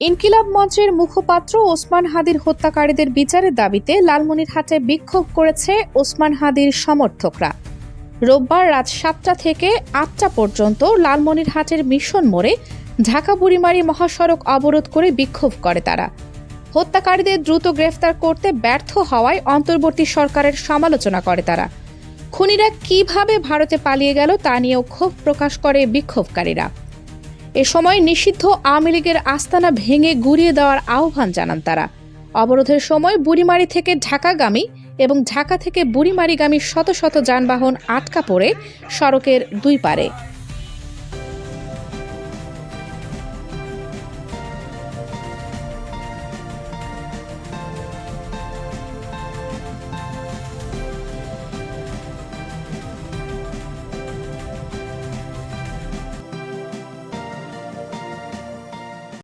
ইনকিলাব মঞ্চের মুখপাত্র ওসমান হাদির হত্যাকারীদের বিচারের দাবিতে লালমনিরহাটে বিক্ষোভ করেছে ওসমান হাদির সমর্থকরা। রোববার রাত সাতটা থেকে আটটা পর্যন্ত লালমনিরহাটের মিশন মোড়ে ঢাকা বুড়িমারি মহাসড়ক অবরোধ করে বিক্ষোভ করে তারা। হত্যাকারীদের দ্রুত গ্রেফতার করতে ব্যর্থ হওয়ায় অন্তর্বর্তী সরকারের সমালোচনা করে তারা। খুনিরা কীভাবে ভারতে পালিয়ে গেল তা নিয়েও ক্ষোভ প্রকাশ করে বিক্ষোভকারীরা। এ সময় নিষিদ্ধ আওয়ামী লীগের আস্তানা ভেঙে গুড়িয়ে দেওয়ার আহ্বান জানান তারা। অবরোধের সময় বুড়িমারি থেকে ঢাকাগামী এবং ঢাকা থেকে বুড়িমারিগামী শত শত যানবাহন আটকা পড়ে সড়কের দুই পারে